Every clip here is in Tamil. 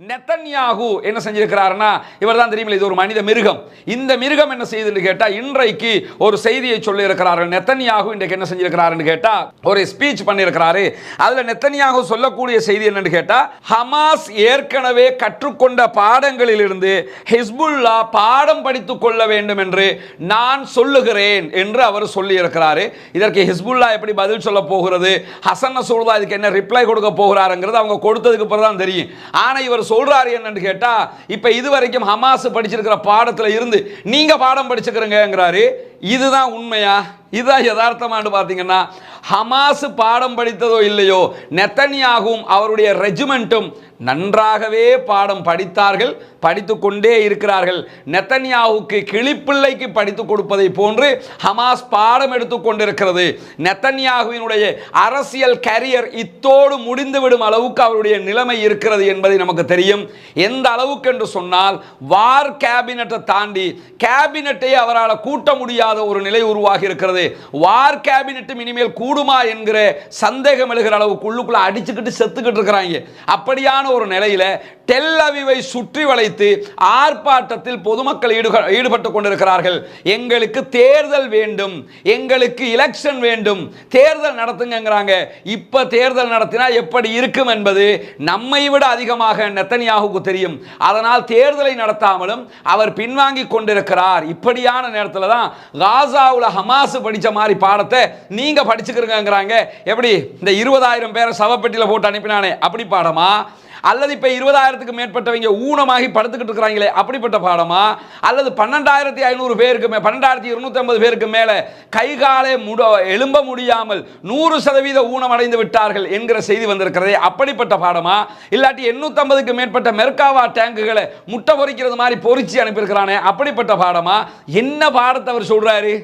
நெத்தன்யாகு என்ன செஞ்சிருக்கிறாருன்னா இவர் தான் தெரியுமில்ல இது ஒரு மனித மிருகம். இந்த மிருகம் என்ன செய்யுதுன்னு கேட்டா இன்றைக்கு ஒரு செய்தியை சொல்லி இருக்கிறார்கள் நெத்தன்யாகு இன்றைக்கு என்ன செஞ்சிருக்கிறாருன்னு கேட்டா ஒரு ஸ்பீச் பண்ணியிருக்கிறாரு. அதுல நெத்தன்யாகு சொல்லக்கூடிய செய்தி என்னன்னு கேட்டா ஹமாஸ் ஏற்கனவே கற்றுக்கொண்ட பாடங்களிலிருந்து ஹிஸ்புல்லா பாடம் படித்துக் கொள்ள வேண்டும் என்று நான் சொல்லுகிறேன் என்று அவர் சொல்லி இருக்கிறாரு இதற்கு ஹிஸ்புல்லா எப்படி பதில் சொல்ல போகிறது? ஹசன் நசூர்தா இதுக்கு என்ன ரிப்ளை கொடுக்க போகிறாருங்கிறது அவங்க கொடுத்ததுக்கு அப்புறம் தான் தெரியும். ஆனா இவர் சொல்றாரு என்னன்னு கேட்டா இப்ப இதுவரைக்கும் ஹமாஸ் படிச்சிருக்கிற பாடத்துல இருந்து நீங்க பாடம் படிச்சுக்கிறீங்கிறாரு இதுதான் உண்மையா? இதுதான் யதார்த்தமானு பார்த்தீங்கன்னா ஹமாஸ் பாடம் படித்ததோ இல்லையோ நெத்தனியாகவும் அவருடைய ரெஜிமெண்ட்டும் நன்றாகவே பாடம் படித்தார்கள் படித்து கொண்டே இருக்கிறார்கள். நெத்தன்யாவுக்கு கிளிப்பிள்ளைக்கு படித்து கொடுப்பதை போன்று ஹமாஸ் பாடம் எடுத்து கொண்டிருக்கிறது. நெத்தன்யாகுவினுடைய அரசியல் கரியர் இத்தோடு முடிந்துவிடும் அளவுக்கு அவருடைய நிலைமை இருக்கிறது என்பதை நமக்கு தெரியும். எந்த அளவுக்கு என்று சொன்னால் வார் கேபினட்டை தாண்டி கேபினட்டை அவரால் கூட்ட முடியாது ஒரு நிலை உருவாகி இருக்கிறது. வார் கேபினட் இனிமேல் கூடுமா என்கிற சந்தேகம் எழுகிற அளவுக்கு உள்ளுக்குள்ள அடிச்சுக்கிட்டு செத்துக்கிட்டு இருக்கிறாங்க. அப்படியான ஒரு நிலையில டெல் அவிவை சுற்றி வளைத்து ஆர்ப்பாட்டத்தில் பொதுமக்கள் ஈடுபட்டு கொண்டிருக்கிறார்கள். எங்களுக்கு தேர்தல் வேண்டும். எங்களுக்கு எலெக்ஷன் வேண்டும். தேர்தல் நடத்துங்கிறாங்க இப்ப தேர்தல் நடத்தினா எப்படி இருக்கும் என்பது நம்மை விட அதிகமாக நெத்தனியாகுக்கு தெரியும். அதனால் தேர்தலை நடத்தாமலும் அவர் பின்வாங்கி கொண்டிருக்கிறார். இப்படியான நேரத்தில் தான் காசாவில் ஹமாஸ் படித்த மாதிரி பாடத்தை நீங்கள் படிச்சுக்கிறங்கிறாங்க எப்படி? இந்த இருபதாயிரம் பேரை சவப்பெட்டியில் போட்டு அனுப்பினானே. அப்படி பாடமா? அல்லது இப்போ இருபதாயிரத்துக்கு மேற்பட்டவங்க ஊனமாகி படுத்துக்கிட்டு இருக்கிறாங்களே அப்படிப்பட்ட பாடமா? அல்லது பன்னெண்டாயிரத்தி ஐநூறு பேருக்கு மே பன்னெண்டாயிரத்தி இருநூத்தி ஐம்பது பேருக்கு மேலே கை காலை முட எழும்ப முடியாமல் நூறு சதவீத ஊனம் அடைந்து விட்டார்கள் என்கிற செய்தி வந்திருக்கிறதே அப்படிப்பட்ட பாடமா? இல்லாட்டி எண்ணூற்றம்பதுக்கு மேற்பட்ட மெர்காவா டேங்குகளை முட்டை பொறிக்கிறது மாதிரி பொறிச்சு அனுப்பியிருக்கிறானே அப்படிப்பட்ட பாடமா? என்ன பாடத்தை அவர் சொல்கிறாரு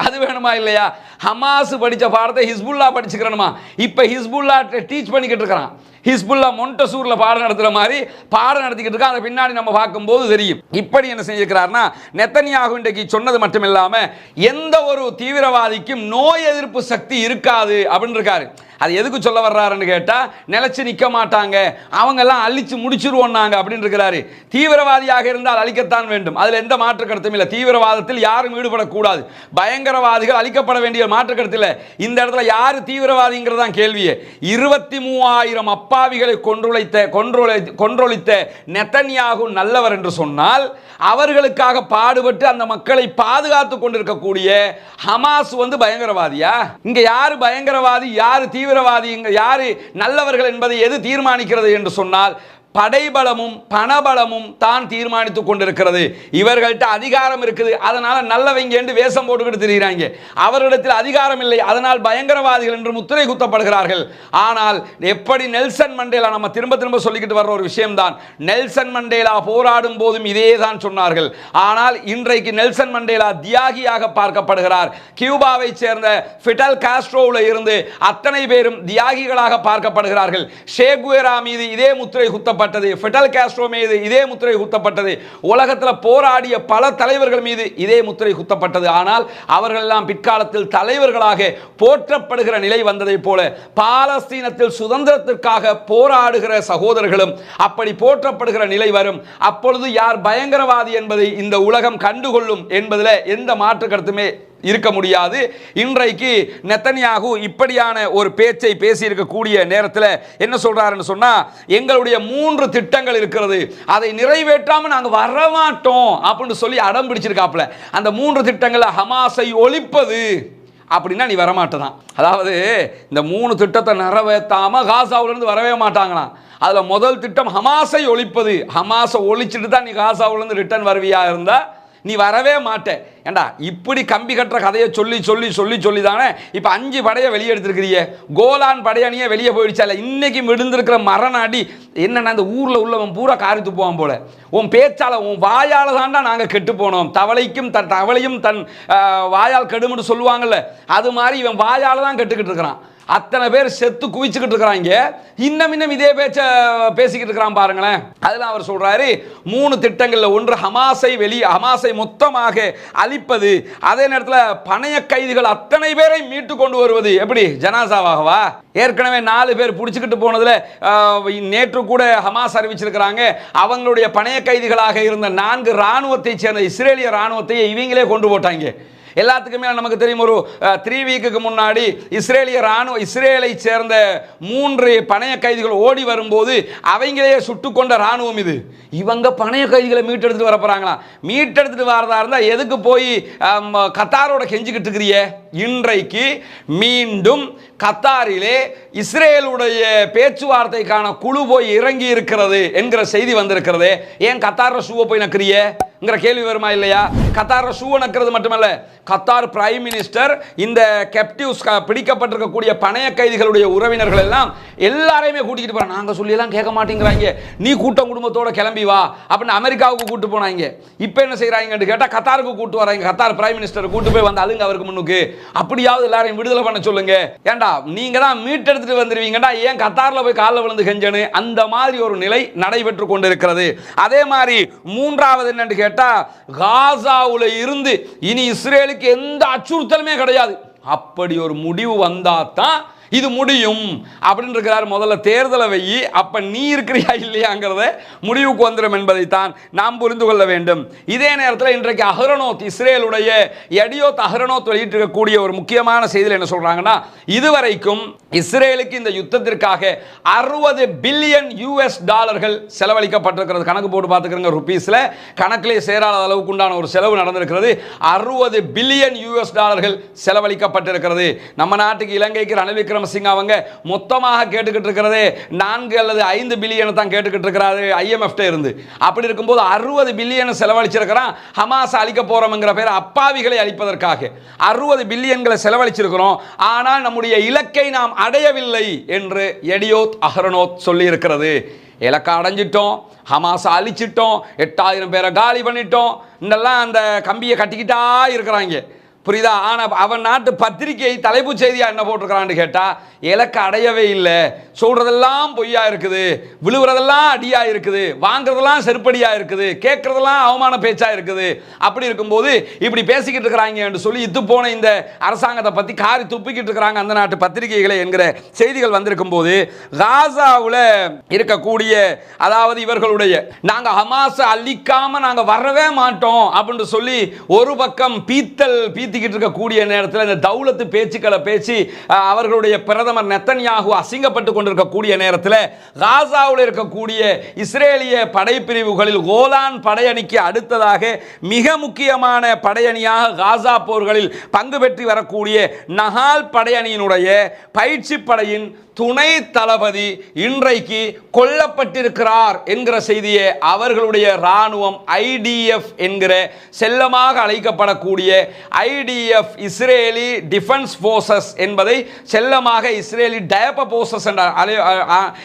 அது வேணுமா இல்லையா? ஹமாஸ் படித்த பாடத்தை ஹிஸ்புல்லா படிச்சுக்கிறணுமா இப்போ ஹிஸ்புல்லா டீச் பண்ணிக்கிட்டு இருக்கிறான். ஹிஸ்புல்லா மொண்டசூரில் பாடம் நடத்துகிற மாதிரி பாடம் நடத்திக்கிட்டு இருக்கா அதை பின்னாடி நம்ம பார்க்கும்போது தெரியும். இப்படி என்ன செஞ்சிருக்கிறார்னா நெத்தனியாக இன்றைக்கு சொன்னது மட்டும் இல்லாமல் எந்த ஒரு தீவிரவாதிக்கும் நோய் எதிர்ப்பு சக்தி இருக்காது அப்படின்னு இருக்காரு. அது எதுக்கு சொல்ல வர்றாருன்னு கேட்டால் நிலைச்சு நிக்க மாட்டாங்க. அவங்க எல்லாம் அழிச்சு முடிச்சிருவோம் நாங்க அப்படின்னு இருக்கிறாரு. தீவிரவாதியாக இருந்தால் அழிக்கத்தான் வேண்டும். அதுல எந்த மாற்று கருத்தும் இல்லை. தீவிரவாதத்தில் யாரும் ஈடுபடக்கூடாது. பயங்கரவாதிகள் அழிக்கப்பட வேண்டிய மாற்று கருத்து இந்த இடத்துல யாரு தீவிரவாதிங்கிறது தான் கேள்வியே. இருபத்தி மூவாயிரம் அப்பாவிகளை கொன்றுழைத்த கொன்றொழி கொன்றொழித்த நெத்தன்யாகு நல்லவர் என்று சொன்னால் அவர்களுக்காக பாடுபட்டு அந்த மக்களை பாதுகாத்து கொண்டிருக்கக்கூடிய ஹமாஸ் வந்து பயங்கரவாதியா? இங்க யாரு பயங்கரவாதி? யாரு தீவிரவாதி யார் யாரு நல்லவர்கள் என்பதை எது தீர்மானிக்கிறது என்று சொன்னால் படைபலமும் பணபலமும் தான் தீர்மானித்துக் கொண்டிருக்கிறது. இவர்கள்ட்ட அதிகாரம் இருக்குது. அதனால நல்லவங்க என்று வேஷம் போட்டுக்கிட்டு தெரிகிறாங்க அவரிடத்தில் அதிகாரம் இல்லை. அதனால் பயங்கரவாதிகள் என்று முத்திரை குத்தப்படுகிறார்கள். ஆனால் எப்படி நெல்சன் மண்டேலா நம்ம திரும்ப திரும்ப சொல்லிக்கிட்டு வர்ற ஒரு விஷயம்தான். நெல்சன் மண்டேலா போராடும் போதும் இதே தான் சொன்னார்கள். ஆனால் இன்றைக்கு நெல்சன் மண்டேலா தியாகியாக பார்க்கப்படுகிறார். கியூபாவை சேர்ந்த ஃபிடல் காஸ்ட்ரோவில் இருந்து அத்தனை பேரும் தியாகிகளாக பார்க்கப்படுகிறார்கள். ஷேகுவேரா மீது இதே முத்திரை குத்தப்பட்டது ஃபெடல் காஸ்ட்ரோ மீது இதே முத்திரை குத்தப்பட்டது உலகத்தில் போராடிய பல தலைவர்கள் மீது இதே முத்திரை குத்தப்பட்டது ஆனால் அவர்கள் எல்லாம் பிற்காலத்தில் தலைவர்களாக போற்றப்படுகிற நிலை வந்ததை போல பாலஸ்தீனத்தில் சுதந்திரத்திற்காக போராடுகிற சகோதரர்களும் அப்படி போற்றப்படுகிற நிலை வரும். அப்பொழுது யார் பயங்கரவாதி என்பதை இந்த உலகம் கண்டுகொள்ளும் என்பதில் எந்த மாற்று கருத்துமே இருக்க முடியாது. இன்றைக்கு நெத்தனியாகு இப்படியான ஒரு பேச்சை பேசியிருக்கக்கூடிய நேரத்தில் என்ன சொல்றாருன்னு சொன்னால் எங்களுடைய மூன்று திட்டங்கள் இருக்கிறது. அதை நிறைவேற்றாமல் நாங்கள் வரமாட்டோம் அப்படின்னு சொல்லி அடம் பிடிச்சிருக்காப்புல. அந்த மூன்று திட்டங்களை ஹமாஸை ஒழிப்பது அப்படின்னா நீ வரமாட்டதான். அதாவது இந்த மூணு திட்டத்தை நிறைவேற்றாமல் காசாவிலேருந்து வரவே மாட்டாங்களாம். அதில் முதல் திட்டம் ஹமாஸை ஒழிப்பது. ஹமாஸை ஒழிச்சிட்டு தான் நீ காசாவிலேருந்து ரிட்டர்ன் வருவியா இருந்தால் நீ வரவே மாட்டே. ஏண்டா இப்படி கம்பி கட்டுற கதையை சொல்லி சொல்லி சொல்லி சொல்லி தானே இப்போ அஞ்சு படையை வெளியே எடுத்துருக்கிறியே கோலான் படையணியே வெளியே போயிடுச்சால இன்றைக்கி விழுந்திருக்கிற மரணாடி என்னென்னா அந்த ஊரில் உள்ளவன் பூரா காரி துப்புவான் போல. உன் பேச்சால் உன் வாயால் தாண்டா நாங்கள் கெட்டு போனோம். தவளைக்கும் தன் தவளையும் தன் வாயால் கெடுமுன்னு சொல்லுவாங்கல்ல அது மாதிரி இவன் வாயால் தான் கெட்டுக்கிட்டு இருக்கிறான். அத்தனை பேர் செத்து குவிச்சுக்கிட்டு இருக்கிறாங்க. இன்னும் இன்னும் இதே பேச்ச பேசிக்கிட்டு இருக்கிறான் பாருங்களேன். அதில் அவர் சொல்றாரு மூணு திட்டங்களில் ஒன்று ஹமாஸை வெளியே ஹமாஸை மொத்தமாக அழிப்பது அதே நேரத்தில் பணைய கைதிகள் அத்தனை பேரை மீட்டு கொண்டு வருவது. எப்படி? ஜனாசாவாகவா? ஏற்கனவே நாலு பேர் பிடிச்சிக்கிட்டு போனதில் நேற்று கூட ஹமாஸ் அறிவிச்சிருக்கிறாங்க அவங்களுடைய பணைய கைதிகளாக இருந்த நான்கு இராணுவத்தைச் சேர்ந்த இஸ்ரேலிய ராணுவத்தை இவங்களே கொண்டு போட்டாங்க. எல்லாத்துக்குமே நமக்கு தெரியும் ஒரு த்ரீ வீக்குக்கு முன்னாடி இஸ்ரேலிய ராணுவ இஸ்ரேலை சேர்ந்த மூன்று பணைய கைதிகள் ஓடி வரும்போது அவங்களே சுட்டு கொண்ட ராணுவம் இது. இவங்க பணைய கைதிகளை மீட்டெடுத்துட்டு வர மீட்டெடுத்துட்டு வரதா இருந்தால் எதுக்கு போய் கத்தாரோட கெஞ்சிக்கிட்டு இருக்கிறிய? இன்றைக்கு மீண்டும் கத்தாரிலே இஸ்ரேலுடைய பேச்சுவார்த்தைக்கான குழு போய் இறங்கி இருக்கிறது என்கிற செய்தி வந்திருக்கிறது. ஏன் கத்தார ஷூவை போய் ங்கிற கேள்வி வருமா இல்லையா? கத்தார ஷூ நக்கிறது மட்டுமல்ல கத்தார் பிரைம் மினிஸ்டர் இந்த கெப்டிவ்ஸ் பிடிக்கப்பட்டிருக்கக்கூடிய பணைய கைதிகளுடைய உறவினர்கள் எல்லாம் எல்லாரையுமே கூட்டிகிட்டு போறாங்க. நாங்கள் சொல்லி எல்லாம் கேட்க மாட்டேங்கிறாங்க. நீ கூட்டம் குடும்பத்தோட கிளம்பி வா அப்படின்னு அமெரிக்காவுக்கு கூட்டு போனாங்க. இப்போ என்ன செய்கிறாங்கன்னு கேட்டால் கத்தாருக்கு கூட்டு வராங்க. கத்தார் பிரைம் மினிஸ்டர் கூட்டு போய் வந்து அதுங்க அவருக்கு முன்னுக்கு. அப்படியாவது எல்லாரையும் விடுதலை பண்ண சொல்லுங்க. ஏன்டா நீங்க தான் மீட்டெடுத்துட்டு வந்துருவீங்கடா. ஏன் கத்தாரில் போய் காலில் விழுந்து கெஞ்சனு அந்த மாதிரி ஒரு நிலை நடைபெற்று கொண்டிருக்கிறது. அதே மாதிரி மூன்றாவது என்னன்னு கேட்டால் காசாவில் இருந்து இனி இஸ்ரேலுக்கு எந்த அச்சுறுத்தலுமே கிடையாது. அப்படி ஒரு முடிவு வந்தா தான் இது முடியும் அப்படின்னு இருக்கிறார் முதல்ல தேர்தலை வையி அப்போ நீ இருக்கிறியா இல்லையாங்கிறத முடிவுக்கு வந்துடும் என்பதைத்தான் நாம் புரிந்து கொள்ள வேண்டும். இதே நேரத்தில் இன்றைக்கு அஹ்ரனோத் இஸ்ரேலுடைய எடியோத் அஹ்ரனோத் வெளியிட்டிருக்கக்கூடிய ஒரு முக்கியமான செய்தியில் என்ன சொல்கிறாங்கன்னா இதுவரைக்கும் இஸ்ரேலுக்கு இந்த யுத்தத்திற்காக அறுபது பில்லியன் யூஎஸ் டாலர்கள் செலவழிக்கப்பட்டிருக்கிறது. கணக்கு போட்டு பார்த்துக்கிறங்க ருபீஸில். கணக்கிலே சேராத அளவுக்கு உண்டான ஒரு செலவு நடந்திருக்கிறது. அறுபது பில்லியன் யூஎஸ் டாலர்கள் செலவழிக்கப்பட்டிருக்கிறது. நம்ம நாட்டுக்கு இலங்கைக்கு ரணில் விக்ரமசிங்க அவங்க மொத்தமாக கேட்டுக்கிட்டு இருக்கிறது நான்கு அல்லது ஐந்து பில்லியனை தான் கேட்டுக்கிட்டு இருக்கிறாரு ஐஎம்எஃப்ட இருந்து. அப்படி இருக்கும்போது அறுபது பில்லியனை செலவழிச்சிருக்கிறான். ஹமாஸ் அழிக்க போறோம்ங்கிற பேர் அப்பாவிகளை அழிப்பதற்காக. அறுபது பில்லியன்களை செலவழிச்சிருக்கிறோம். ஆனால் நம்முடைய இலக்கை நாம் அடையவில்லை என்று எடியோத் அஹரனோத் சொல்லியிருக்கிறது. இலக்கை அடைஞ்சிட்டோம். ஹமாஸ் அழிச்சிட்டோம். எட்டாயிரம் பேரை காலி பண்ணிட்டோம். இன்னெல்லாம் அந்த கம்பியை கட்டிக்கிட்டா இருக்கிறாங்க. புரியுதா? ஆனா அவன் நாட்டு பத்திரிகை தலைப்புச் செய்தியாக என்ன போட்டிருக்கிறான்னு கேட்டா இலக்கு அடையவே இல்லை. சொல்றதெல்லாம் பொய்யா இருக்குது. விழுவுறதெல்லாம் அடியாக இருக்குது. வாங்குறதெல்லாம் செருப்படியா இருக்குது. கேட்குறதெல்லாம் அவமான பேச்சாக இருக்குது. அப்படி இருக்கும்போது இப்படி பேசிக்கிட்டு இருக்கிறாங்க என்று சொல்லி இத்து போன இந்த அரசாங்கத்தை பத்தி காரி துப்பிக்கிட்டு இருக்கிறாங்க அந்த நாட்டு பத்திரிகைகளை என்கிற செய்திகள் வந்திருக்கும் போது காசாவில் இருக்கக்கூடிய அதாவது இவர்களுடைய நாங்க ஹமாஸை அழிக்காம நாங்க வரவே மாட்டோம் அப்படின்னு சொல்லி ஒரு பக்கம் பீத்தல் பேசிக்கிட்டு இருக்கக்கூடிய நேரத்தில் இந்த தௌலத்து பேச்சுக்களை பேசி அவர்களுடைய பிரதமர் நெத்தன்யாகு அசிங்கப்பட்டு கொண்டிருக்கக்கூடிய நேரத்தில் காசாவில் இருக்கக்கூடிய இஸ்ரேலிய படைப்பிரிவுகளில் கோலான் படையணிக்கு அடுத்ததாக மிக முக்கியமான படையணியாக காசா போர்களில் பங்கு பெற்று வரக்கூடிய நகால் படையணியினுடைய பயிற்சி படையின் துணை தளபதி இன்றைக்கு கொல்லப்பட்டிருக்கிறார் என்கிற செய்தியை அவர்களுடைய ராணுவம் ஐடிஎஃப் என்கிற செல்லமாக அழைக்கப்படக்கூடிய ஐடிஎஃப் இஸ்ரேலி டிஃபென்ஸ் ஃபோர்ஸஸ் என்பதை செல்லமாக இஸ்ரேலி டயப போர்சஸ் என்ற அலை-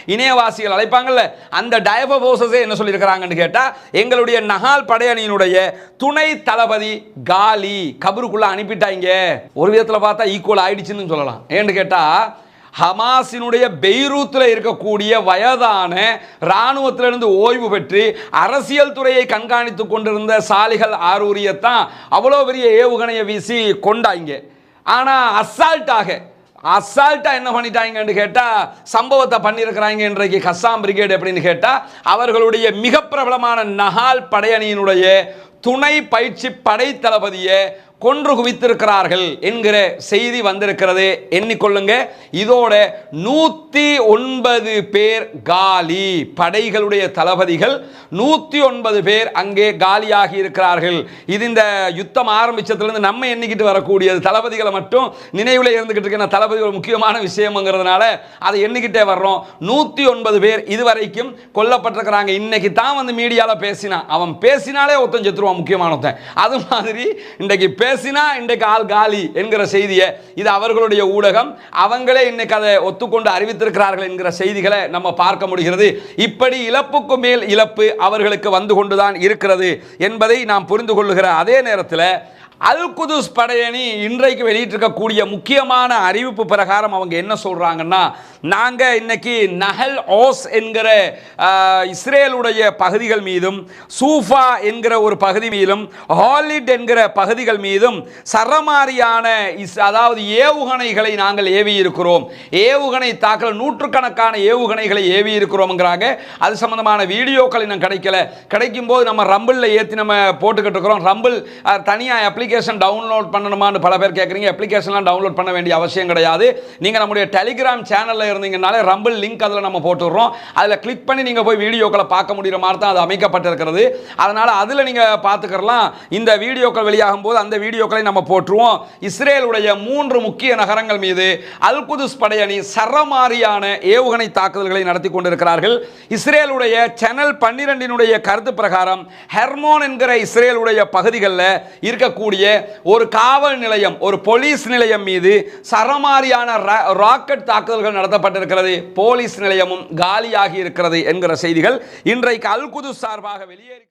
இணையவாசிகள் அழைப்பாங்கல்ல அந்த டயப போர்சஸே என்ன சொல்லியிருக்கிறாங்கன்னு கேட்டால் எங்களுடைய நகால் படையணியினுடைய துணை தளபதி காலி கபருக்குள்ளே அனுப்பிட்டாங்க. ஒரு விதத்தில் பார்த்தா ஈக்குவல் ஆயிடுச்சுன்னு சொல்லலாம். ஏன்னு கேட்டால் ஹமாஸினுடைய பெய்ரூத்தில் இருக்கக்கூடிய வயதான இராணுவத்திலிருந்து ஓய்வு பெற்று அரசியல் துறையை கண்காணித்து கொண்டிருந்த சாலிகள் ஆரூரியத்தான் அவ்வளோ பெரிய ஏவுகணையை வீசி கொண்டாங்க. ஆனால் அசால்ட்டாக அசால்ட்டாக என்ன பண்ணிட்டாங்கன்னு கேட்டால் சம்பவத்தை பண்ணியிருக்கிறாங்க இன்றைக்கு கசாம் பிரிகேட் எப்படின்னு கேட்டால் அவர்களுடைய மிக பிரபலமான நஹால் படையணியினுடைய துணை பயிற்சி படை தளபதியை கொன்று குவித்திருக்கிறார்கள் என்கிற செய்தி வந்திருக்கிறது எண்ணிக்கொள்ளுங்க. இதோட நூத்தி ஒன்பது பேர் காலி. படைகளுடைய தளபதிகள் நூத்தி ஒன்பது பேர் அங்கே காலியாகி இருக்கிறார்கள். இது இந்த யுத்தம் ஆரம்பிச்சதுலேருந்து நம்ம எண்ணிக்கிட்டு வரக்கூடியது. தளபதிகளை மட்டும் நினைவில் இருந்துகிட்டு இருக்க தளபதி ஒரு முக்கியமான விஷயம்ங்கிறதுனால அதை எண்ணிக்கிட்டே வர்றோம். நூத்தி ஒன்பது பேர் இதுவரைக்கும் கொல்லப்பட்டிருக்கிறாங்க. இன்னைக்கு தான் வந்து மீடியாவில் பேசினான் அவன் பேசினாலே ஒருத்தன் செத்துருவான் முக்கியமானவன் அது மாதிரி இன்றைக்கு பேசினா இன்றைக்கு ஆள் காலி என்கிற செய்தியை இது அவர்களுடைய ஊடகம். அவங்களே இன்னைக்கு அதை ஒத்துக்கொண்டு அறிவித்திருக்கிறார்கள் என்கிற செய்திகளை நம்ம பார்க்க முடிகிறது. இப்படி இழப்புக்கு மேல் இழப்பு அவர்களுக்கு வந்து கொண்டுதான் இருக்கிறது என்பதை நாம் புரிந்து கொள்ளுகிற அதே நேரத்தில் அல் குதுஸ் படையணி இன்றைக்கு வெளியிட்டிருக்கக்கூடிய முக்கியமான அறிவிப்பு பிரகாரம் அவங்க என்ன சொல்கிறாங்கன்னா நாங்கள் இன்னைக்கு நஹல் ஓஸ் என்கிற இஸ்ரேலுடைய பகுதிகள் மீதும் சூஃபா என்கிற ஒரு பகுதி மீதும் ஹாலிட் என்கிற பகுதிகள் மீதும் சரமாரியான இஸ் அதாவது ஏவுகணைகளை நாங்கள் ஏவி இருக்கிறோம் ஏவுகணை தாக்கல் நூற்றுக்கணக்கான ஏவுகணைகளை ஏவி இருக்கிறோம்ங்கிறாங்க அது சம்மந்தமான வீடியோக்கள் இன்னும் கிடைக்கல. கிடைக்கும் போது நம்ம ரம்பிளில் ஏற்றி நம்ம போட்டுக்கிட்டு இருக்கிறோம். ரம்பிள் தனியாக அப்ளிகேஷன் டவுன்லோட் பண்ணணுமான்னு பல பேர் கேட்குறீங்க அப்ளிகேஷன்லாம் டவுன்லோட் பண்ண வேண்டிய அவசியம் கிடையாது. நீங்கள் நம்முடைய டெலிகிராம் சேனலில் இருந்தீங்கனாலே ரம்பிள் லிங்க் அதில் நம்ம போட்டுடுறோம். அதில் கிளிக் பண்ணி நீங்கள் போய் வீடியோக்களை பார்க்க முடிகிற மாதிரி தான் அது அமைக்கப்பட்டிருக்கிறது. அதனால் அதில் நீங்கள் பார்த்துக்கலாம் இந்த வீடியோக்கள் வெளியாகும் போது அந்த வீடியோக்களை நம்ம போட்டுருவோம் இஸ்ரேலுடைய மூன்று முக்கிய நகரங்கள் மீது அல் குதுஸ் படையணி சரமாரியான ஏவுகணை தாக்குதல்களை நடத்தி கொண்டிருக்கிறார்கள். இஸ்ரேலுடைய சேனல் பன்னிரெண்டினுடைய கருத்து பிரகாரம் ஹெர்மோன் என்கிற இஸ்ரேலுடைய பகுதிகளில் இருக்கக்கூடிய ஒரு காவல் நிலையம் ஒரு போலீஸ் நிலையம் மீது சரமாரியான ரா- ராக்கெட் தாக்குதல்கள் நடத்தப்பட்டிருக்கிறது. போலீஸ் நிலையமும் காலியாகி இருக்கிறது என்கிற செய்திகள் இன்றைக்கு அல்குது சார்பாக வெளியேறி